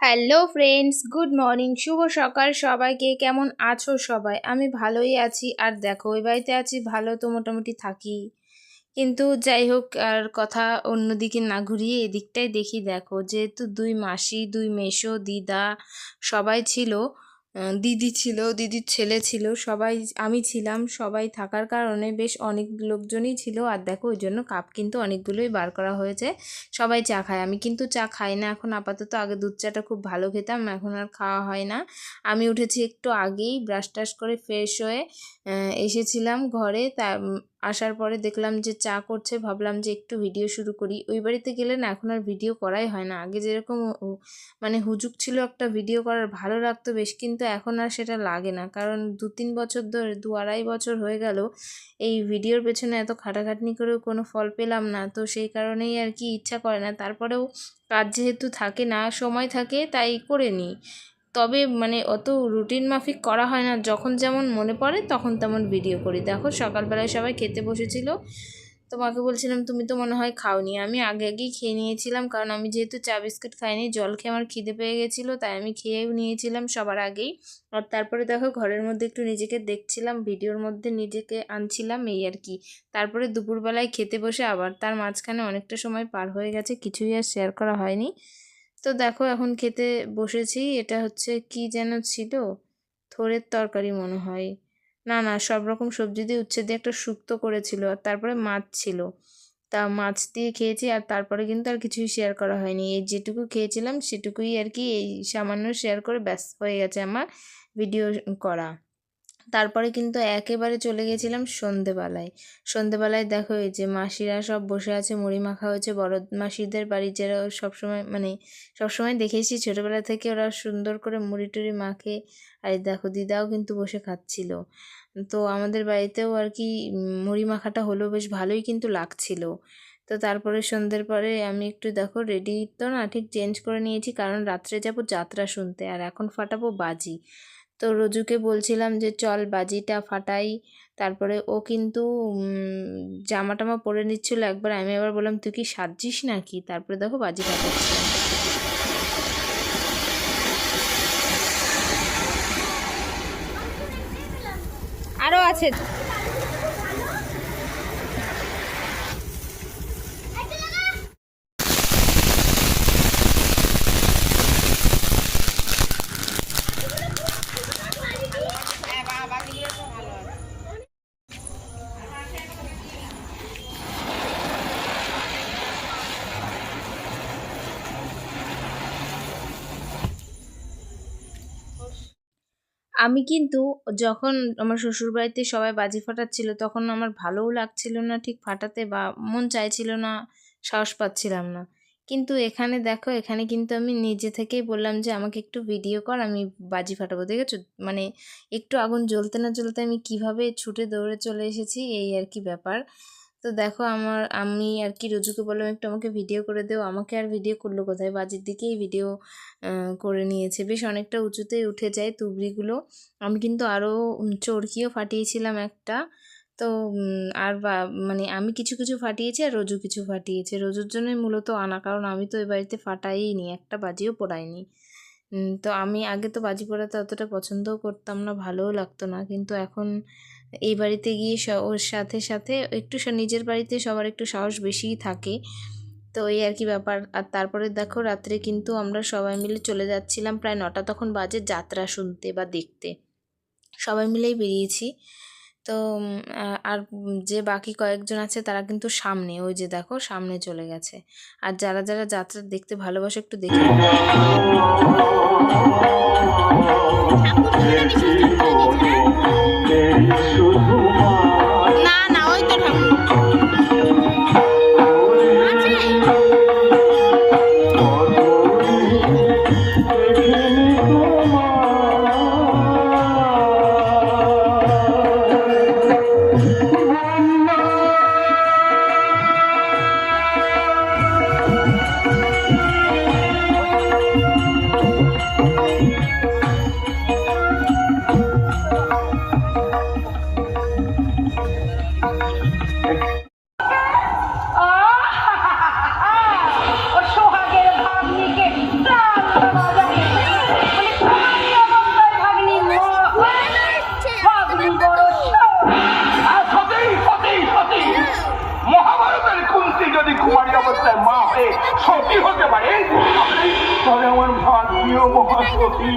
Hello friends good morning শুভ সকাল সবাইকে। কেমন আছো সবাই? আমি ভালোই আছি। আর দেখো ওই বাড়িতে আছি, ভালো তো মোটামুটি থাকি। কিন্তু যাই হোক, আর কথা অন্যদিকে না ঘুরিয়ে এদিকটাই দেখি। দেখো, যেহেতু দুই মাসি, দুই মেশো দিদা সবাই ছিল দিদি ছিল, দিদির ছেলে ছিল, সবাই, আমি ছিলাম, সবাই থাকার কারণে বেশ অনেক লোকজনই ছিল। আর দেখো, ওই জন্য কাপ কিন্তু অনেকগুলোই বার করা হয়েছে। সবাই চা খায়। আমি কিন্তু চা খাই না। এখন আপাতত আগে দুধ চাটা খুব ভালো খেতাম, এখন আর খাওয়া হয় না। আমি উঠেছি একটু আগেই ব্রাশ টাশ করে ফ্রেশ হয়ে এসেছিলাম ঘরে, তা আসার পরে দেখলাম যে চা করছে, ভাবলাম যে একটু ভিডিও শুরু করি। ওই বাড়িতে গেলে না এখন আর ভিডিও করাই হয় না। আগে যেরকম মানে হুজুক ছিল একটা ভিডিও করার, ভালো লাগতো বেশ, কিন্তু এখন আর সেটা লাগে না। কারণ দু তিন বছর ধরে, দু আড়াই বছর হয়ে গেল, এই ভিডিওর পেছনে এত খাটাখাটনি করেও কোনো ফল পেলাম না। তো সেই কারণেই আর কি ইচ্ছা করে না। তারপরেও কাজ যেহেতু থাকে না, সময় থাকে, তাই করে নিই। তবে মানে অত রুটিন মাফিক করা হয় না। যখন যেমন মনে পড়ে, তখন তেমন ভিডিও করি। দেখো, সকালবেলায় সবাই খেতে বসেছিল। তোমাকে বলছিলাম, তুমি তো মনে হয় খাওনি। আমি আগে আগেই খেয়ে নিয়েছিলাম, কারণ আমি যেহেতু চা বিস্কুট খাইনি, জল খেয়ে আমার খিদে পেয়ে গেছিল, তাই আমি খেয়েও নিয়েছিলাম সবার আগেই। আর তারপরে দেখো, ঘরের মধ্যে একটু নিজেকে দেখছিলাম, ভিডিওর মধ্যে নিজেকে আনছিলাম, এই আর কি। তারপরে দুপুরবেলায় খেতে বসে আবার তার মাঝখানে অনেকটা সময় পার হয়ে গেছে, কিছুই আর শেয়ার করা হয়নি। তো দেখো এখন খেতে বসেছি, এটা হচ্ছে কি যেন ছিল? থোড়ের তরকারি মনে হয়। না না, সব রকম সবজি দিয়ে উচ্ছে দিয়ে একটা শুক্তো করেছিল আর তারপরে মাছ ছিল। তা মাছ দিয়ে খেয়েছি আর তারপরে কিন্তু আর কিছুই শেয়ার করা হয়নি। এই যেটুকু খেয়েছিলাম সেটুকুই আর কি এই সামান্য শেয়ার করে ব্যাস হয়ে গেছে আমার ভিডিও করা। তারপরে কিন্তু একেবারে চলে গেছিলাম সন্ধেবেলায়। সন্ধেবেলায় দেখো এই যে মাসিরা সব বসে আছে, মুড়ি মাখা হয়েছে, বড় মাসিদের বাড়ি যারা সবসময় মানে সবসময় দেখেছি, ছোটোবেলা থেকে ওরা সুন্দর করে মুড়ি টুড়ি মাখে। আর দেখো দিদাও কিন্তু বসে খাচ্ছিল। তো আমাদের বাড়িতেও আর কি মুড়ি মাখাটা হলো বেশ ভালোই কিন্তু লাগছিল। তো তারপরে সন্ধ্যের পরে আমি একটু দেখো রেডি তো না, ঠিক চেঞ্জ করে নিয়েছি, কারণ রাত্রে যাব যাত্রা শুনতে, আর এখন ফাটাবো বাজি। তো রজুকে বলছিলাম যে, চল বাজিটা ফাটাই। তারপরে ও কিন্তু জামা টামা পরে নিচ্ছিল একবার। আমি আবার বললাম, তুই কি সাজছিস নাকি? তারপরে দেখো বাজি ফাটাচ্ছি আরও আছে। আমি কিন্তু যখন আমার শ্বশুরবাড়িতে সবাই বাজি ফাটাচ্ছিল, তখন আমার ভালোও লাগছিল না ঠিক ফাটাতে বা মন চাইছিল না, সাহস পাচ্ছিলাম না। কিন্তু এখানে দেখো, এখানে কিন্তু আমি নিজে থেকেই বললাম যে, আমাকে একটু ভিডিও কর, আমি বাজি ফাটাবো। দেখেছ? মানে একটু আগুন জ্বলতে না জ্বলতে আমি কীভাবে ছুটে দৌড়ে চলে এসেছি, এই আর কি ব্যাপার। তো দেখো, আমার, আমি আর কি রুজুকে বললাম, একটু আমাকে ভিডিও করে দেও, আমাকে আর ভিডিও করল কোথায়? বাজির দিকেই ভিডিও করে নিয়েছে। বেশ অনেকটা উঁচুতেই উঠে যায় তুবড়িগুলো। আমি কিন্তু আরও চরকিও ফাটিয়েছিলাম একটা। তো আর মানে আমি কিছু কিছু ফাটিয়েছি আর রোজু কিছু ফাটিয়েছে। রোজুর জন্যই মূলত আনা, কারণ আমি তো ওই বাড়িতে ফাটাইই নি, একটা বাজিও পোড়াইনি। তো আমি আগে তো বাজি পোড়াতে অতটা পছন্দও করতাম না, ভালোও লাগতো না। কিন্তু এখন এই বাড়িতে গিয়ে ওর সাথে সাথে একটু নিজের বাড়িতে সবার একটু সাহস বেশিই থাকে। তো এই আর কি ব্যাপার। আর তারপরে দেখো, রাত্রে কিন্তু আমরা সবাই মিলে চলে যাচ্ছিলাম প্রায় নটা, তখন বাজে যাত্রা শুনতে বা দেখতে। সবাই মিলেই বেরিয়েছি। তো আর যে বাকি কয়েকজন আছে তারা কিন্তু সামনে, ওই যে দেখো সামনে চলে গেছে আর যারা যারা যাত্রা দেখতে ভালোবাসে একটু দেখে। পারে সতী হতে পারে? তাহলে আমার ভাগ্য মহাসতী